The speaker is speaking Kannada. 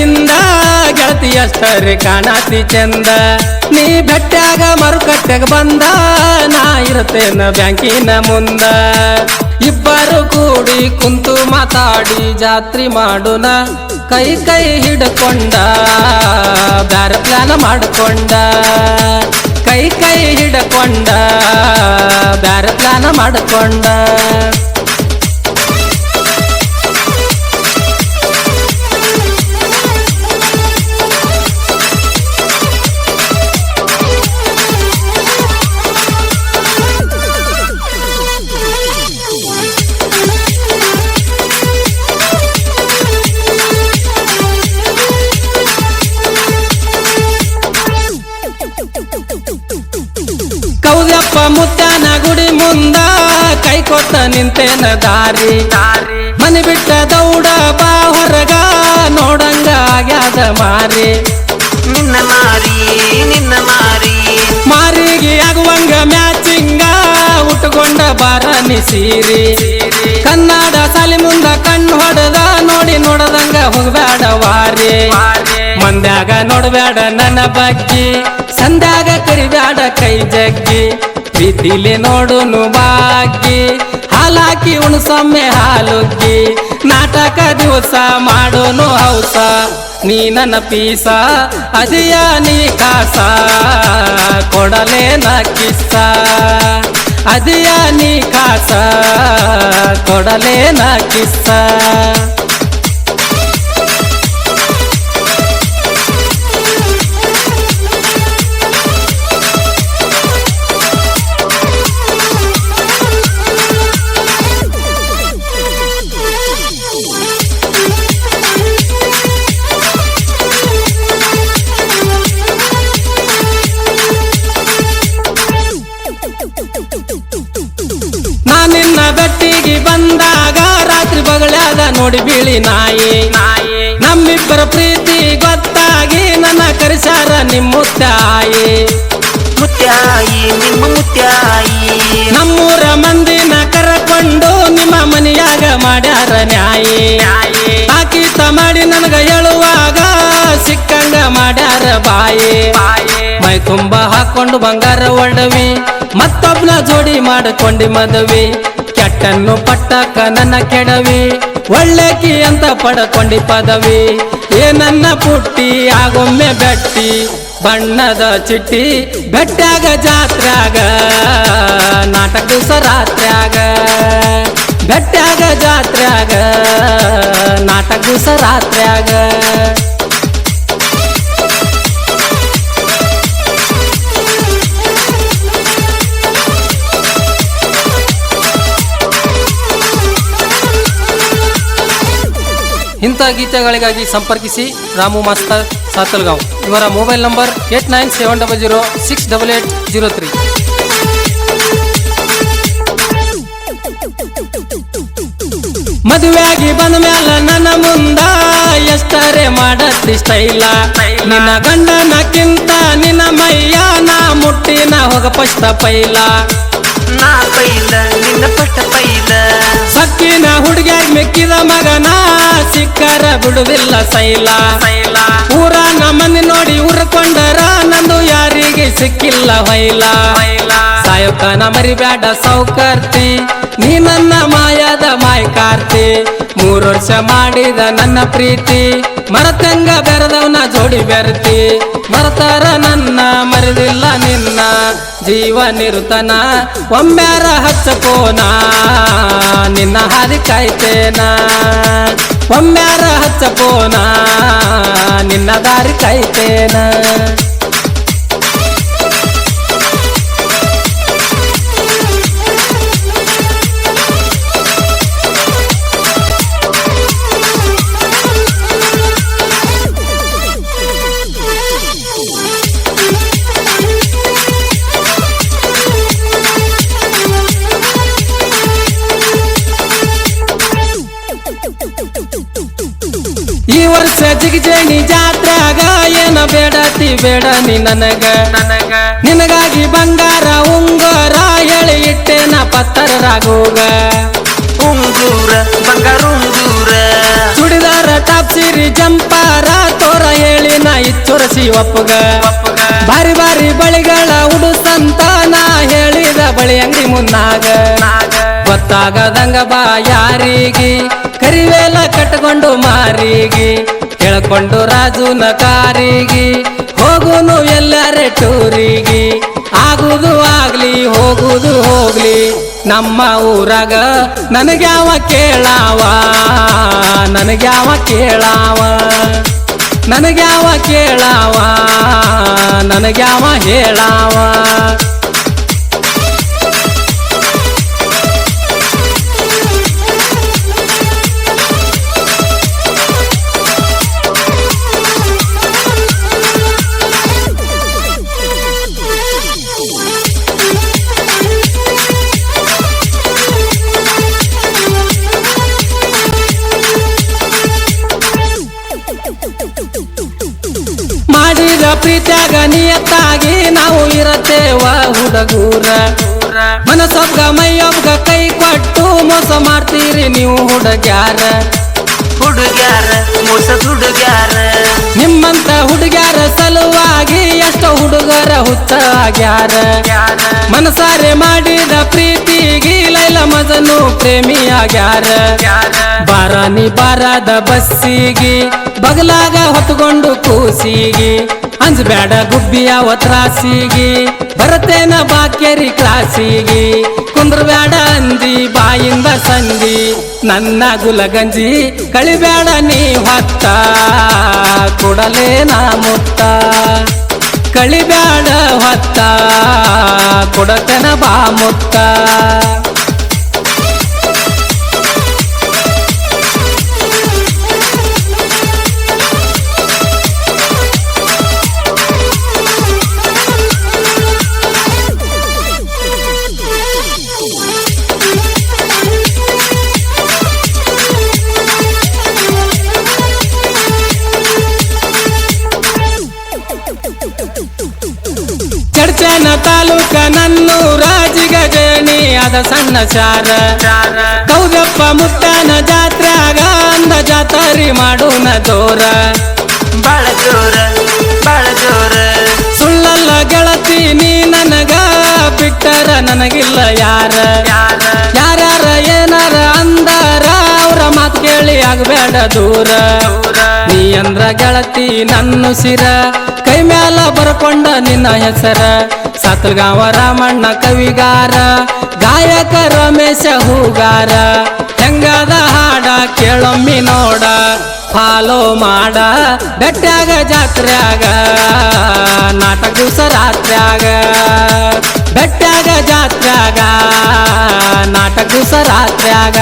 ಇಂದ ಗೆಳತಿಯ ಅಷ್ಟರಿ ಕಾಣತಿ ಚಂದ. ನೀ ಬೆಟ್ಟಾಗ ಮರುಕಟ್ಟೆಗೆ ಬಂದ, ನಾ ಇರುತ್ತೇನ ಬ್ಯಾಂಕಿನ ಮುಂದ. ಇಬ್ಬರು ಕೂಡಿ ಕುಂತು ಮಾತಾಡಿ ಜಾತ್ರಿ ಮಾಡೋಣ. ಕೈ ಕೈ ಹಿಡ್ಕೊಂಡ, ಬ್ಯಾರ ಪ್ಲಾನ್ ಮಾಡಿಕೊಂಡ. ಕೈ ಕೈ ಹಿಡ್ಕೊಂಡ, ಬ್ಯಾರ ಪ್ಲಾನ್ ಮಾಡ್ಕೊಂಡ. ಮುತ್ತಾನ ಗುಡಿ ಮುಂದ ಕೈ ಕೊಟ್ಟ ನಿಂತೇನ ದಾರಿ. ಮನೆ ಬಿಟ್ಟ ದೌಡ ಬಾ ಹೊರಗ ನೋಡಂಗ ಆಗ್ಯಾದ ಮಾರಿ. ನಿನ್ನ ಮಾರಿ ನಿನ್ನ ಮಾರಿ. ಮಾರಿಗೆ ಆಗುವಂಗ ಮ್ಯಾಚಿಂಗ ಉಟ್ಕೊಂಡ ಬಾರ ಸೀರಿ ಕನ್ನಡ ಸಾಲಿ ಮುಂದ ಕಣ್ಣು ಹೊಡೆದ ನೋಡಿ ನೋಡದಂಗ ಹೋಗ್ಬೇಡ ವಾರಿ. ಮಂದ್ಯಾಗ ನೋಡ್ಬೇಡ ನನ್ನ ಬಗ್ಗೆ ಸಂದ್ಯಾಗ ಕರಿಬ್ಯಾಡ ಕೈ ಜಗ್ಗಿ. ಪ್ರೀತಿಲಿ ನೋಡುನು ಬಾಕಿ, ಹಾಲಾಕಿ ಉಣಸೊಮ್ಮೆ ಹಾಲುಗ್ಗಿ, ನಾಟಕ ದಿವಸ ಮಾಡೋನು ಹೌಸ. ನೀ ನನ್ನ ಪೀಸ, ಅದಿಯ ನೀ ಕಾಸ, ಕೊಡಲೇ ನ ಕಿಸ್ಸ. ಅದಿಯ ನೀ ಕಾಸ ಕಿಸ್ಸ. ಬಗಳಾದ ನೋಡಿ ಬೀಳಿ ನಾಯಿ. ನಾಯಿ ನಮ್ಮಿಬ್ಬರ ಪ್ರೀತಿ ಗೊತ್ತಾಗಿ ನನ್ನ ಕರೆಸಾರ ನಿಮ್ಮ ತಾಯಿ ಮುತ್ಯಾಯಿ ನಿಮ್ಮ ಮುತ್ಯಾಯಿ ನಮ್ಮೂರ ಮಂದಿನ ಕರಕೊಂಡು ನಿಮ್ಮ ಮನೆಯಾಗ ಮಾಡ್ಯಾರ ನ್ಯಾಯಿ. ಆಕೀತ ಮಾಡಿ ನನಗ ಹೇಳುವಾಗ ಸಿಕ್ಕಂಗ ಮಾಡ್ಯಾರ ಬಾಯಿ ಬಾಯಿ. ಮೈ ತುಂಬ ಹಾಕೊಂಡು ಬಂಗಾರ ಒಡವಿ ಮತ್ತೊಬ್ನ ಜೋಡಿ ಮಾಡಿಕೊಂಡಿ ಮದುವೆ. ಕೆಟ್ಟನ್ನು ಪಟ್ಟಕ್ಕ ನನ್ನ ಕೆಡವಿ. ಒಳ್ಳೆಕಿ ಅಂತ ಪಡ್ಕೊಂಡಿ ಪದವಿ. ಏನನ್ನ ಪುಟ್ಟಿ, ಆಗೊಮ್ಮೆ ಬೆಟ್ಟಿ. ಬಣ್ಣದ ಚಿಟ್ಟಿ ಬೆಟ್ಟಾಗ ಜಾತ್ರ್ಯಾಗ. ನಾಟಕ ದಿವಸ ರಾತ್ರ್ಯಾಗ ಬೆಟ್ಟಾಗ ಜಾತ್ರ್ಯಾಗ. ನಾಟಕ ದಿವಸ ರಾತ್ರ್ಯಾಗ ಗೀತೆಗಳಿಗಾಗಿ ಸಂಪರ್ಕಿಸಿ ರಾಮು ಮಾಸ್ತರ್ ಸಾತಲ್ಗಾಂವ್. ಇವರ mobile number eight nine seven double zero six double eight zero three. ಮದುವೆಯಾಗಿ ಬಂದ ಮ್ಯಾಲ ನನ್ನ ಮುಂದ ಎಷ್ಟರೇ ಮಾಡತ್ತಿ ಸ್ಟೈಲ. ನಿನ್ನ ಗಂಡನಕ್ಕಿಂತ ನಿನ್ನ ಮೈಯ ನಾ ಮುಟ್ಟಿನ ಹೋಗ ಪಷ್ಟ ಪೈಲ. ನಾ ಪೈಲ ನಿನ್ನ ಪಟ್ಟ ಪೈಲ. ಸಕ್ಕಿನ ಹುಡುಗ್ಯಾಗ ಮೆಕ್ಕಿದ ಮಗನ ಸಿಕ್ಕರ ಬಿಡುವಿಲ್ಲ ಸೈಲ. ಸೈಲ. ಊರ ನಮ್ಮನ್ನ ನೋಡಿ ಉರ್ಕೊಂಡರ ನಂದು ಯಾರಿಗೆ ಸಿಕ್ಕಿಲ್ಲ ಹೊಯ್ಲ. ಸಾಯೋಕನ ಮರಿಬೇಡ ಸೌಕರ್ತಿ ನೀ ನನ್ನ ಮಾಯದ ಮಾಯ ಕಾರ್ತಿ ಮೂರು ವರ್ಷ ಮಾಡಿದ ನನ್ನ ಪ್ರೀತಿ ಮರತಂಗ ಬೆರೆದವನ ಜೋಡಿ ಬೆರತಿ. ಮರತಾರ ನನ್ನ, ಮರೆದಿಲ್ಲ ನಿನ್ನ. ಜೀವ ನಿರುತನ, ಒಮ್ಮ್ಯಾರ ಹಚ್ಚಕೋನ. ನಿನ್ನ ಹಾದಿ ಕಾಯ್ತೇನ. ಒಮ್ಮ್ಯಾರ ಹಚ್ಚಕೋನ. ನಿನ್ನ ದಾರಿ ಕಾಯ್ತೇನ. ಈ ವರ್ಷ ಜಿಗಜೇಣಿ ಜಾತ್ರಾಗ ಏನ ಬೇಡತಿ ಬೇಡ ನೀ ನನಗ. ನನಗ. ನಿನಗಾಗಿ ಬಂಗಾರ ಉಂಗಾರ ಹೇಳಿ ಇಟ್ಟೇನ ಪತ್ತರ ರಾಗೋಗ ಉಂಗೂರ ಬಂಗಾರ ಉಂಗೂರ. ಚುಡಿದಾರ ಟಾಪ್ ಸಿರಿ ಜಂಪಾರ ತೋರ ಹೇಳಿ ನಾ ಇಚ್ಚುರಸಿ ಒಪ್ಪಗ. ಬಾರಿ ಬಾರಿ ಬಳಿಗಳ ಉಡುಸಂತ ನಾ ಹೇಳಿದ ಬಳಿ ಅಂಗಡಿ ಮುನ್ನಾಗ. ಗೊತ್ತಾಗದಂಗ ಬಾ ಯಾರಿಗೆ? ಕರಿವೇಲ ಕಟ್ಕೊಂಡು ಮಾರಿಗೆ, ಕೇಳ್ಕೊಂಡು ರಾಜುನ ಕಾರಿಗೆ, ಹೋಗುನು ಎಲ್ಲಾರೆ ಟೂರಿಗೆ. ಆಗುದು ಆಗ್ಲಿ, ಹೋಗುದು ಹೋಗ್ಲಿ, ನಮ್ಮ ಊರಾಗ ನನಗ್ಯಾವ ಕೇಳಾವ ನನಗ್ಯಾವ ಕೇಳಾವ. ನನಗ್ಯಾವ ಕೇಳಾವ, ನನಗ್ಯಾವ ಹೇಳಾವ. ಮಾಡಿದ ಪ್ರೀತ್ಯಾಗ ನಿಯತ್ತಾಗಿ ನಾವು ಇರತ್ತೇವ ಹುಡುಗೂರ. ಮನಸೊಬ್ಗ ಮೈಯೊಬ್ಗ ಕೈ ಕೊಟ್ಟು ಮೋಸ ಮಾಡ್ತೀರಿ ನೀವು ಹುಡುಗ್ಯಾರ. ಹುಡುಗ್ಯಾರ ಮೋಸದ ಹುಡುಗ್ಯಾರ ನಿಮ್ಮಂತ ಹುಡುಗ್ಯಾರ ಸಲುವಾಗಿ ಎಷ್ಟೋ ಹುಡುಗರ ಹುತ್ತ ಆಗ್ಯಾರ. ಮನಸಾರೆ ಮಾಡಿದ ಪ್ರೀತಿಗೆ ಲೈಲ ಮಜನು ಪ್ರೇಮಿಯಾಗ್ಯಾರ ಬಾರಾನಿ ಬಾರದ ಬಸ್ಸಿಗೆ ಬಗಲಾಗ ಹೊತ್ಕೊಂಡು ಕೂಸಿಗೆ. ಅಂಜಬೇಡ ಗುಬ್ಬಿಯ ಒತ್ರಾಸಿಗೆ. ಬರತೇನ ಬಾಕೇರಿ ಕ್ಲಾಸಿಗೆ. ಕುಂದ್ರಬೇಡ ಅಂದಿ ಬಾಯಿಂದ ಸಂದಿ. ನನ್ನ ಗುಲಗಂಜಿ ಕಳಿಬೇಡ ನೀ ಹತ್ತ. ಕೊಡಲೇ ನಾ ಮುತ್ತ. ಕಳಿಬೇಡ ಹೊತ್ತ. ಕೊಡತನ ಬಾ ಮುತ್ತ. ಚಡ್ಚನ ತಾಲೂಕ ನನ್ನೂರ ಜಿಗಜಣಿ ಅದ ಸಣ್ಣ ಚಾರ. ಹೌದಪ್ಪ ಮುತ್ತನ ಜಾತ್ರೆ ಅಂದ ಜಾತರಿ ಮಾಡೋಣ ಜೋರ. ಬಾಳ ಜೋರ ಬಾಳ ಜೋರ. ಸುಳ್ಳಲ್ಲ ಗೆಳತಿ ನೀ ನನಗ ಬಿಟ್ಟರ ನನಗಿಲ್ಲ ಯಾರ. ಯಾರ? ಏನಾರ ಅಂದಾರ ಅವ್ರ ಮಾತು ಕೇಳಿ ಆಗಬೇಡ ದೂರ. ನೀ ಅಂದ್ರ ಗೆಳತಿ ನನ್ನ ಸಿರ ಕೈ ಮ್ಯಾಲ ಬರ್ಕೊಂಡ ನಿನ್ನ ಹೆಸರ. ಸತ್ಲಗಾವ ರಾಮಣ್ಣ ಕವಿಗಾರ, ಗಾಯಕ ರಮೇಶ ಹೂಗಾರ, ಹೆಂಗದ ಹಾಡ ಕೇಳೊಮ್ಮಿ ನೋಡ, ಫಾಲೋ ಮಾಡ ಬೆಟ್ಟಾಗ ಜಾತ್ರ್ಯಾಗ, ನಾಟಕ ದಿವಸ ರಾತ್ರ್ಯಾಗ ಬೆಟ್ಟಾಗ ಜಾತ್ರ್ಯಾಗ, ನಾಟಕ ದಿವಸ ರಾತ್ರ್ಯಾಗ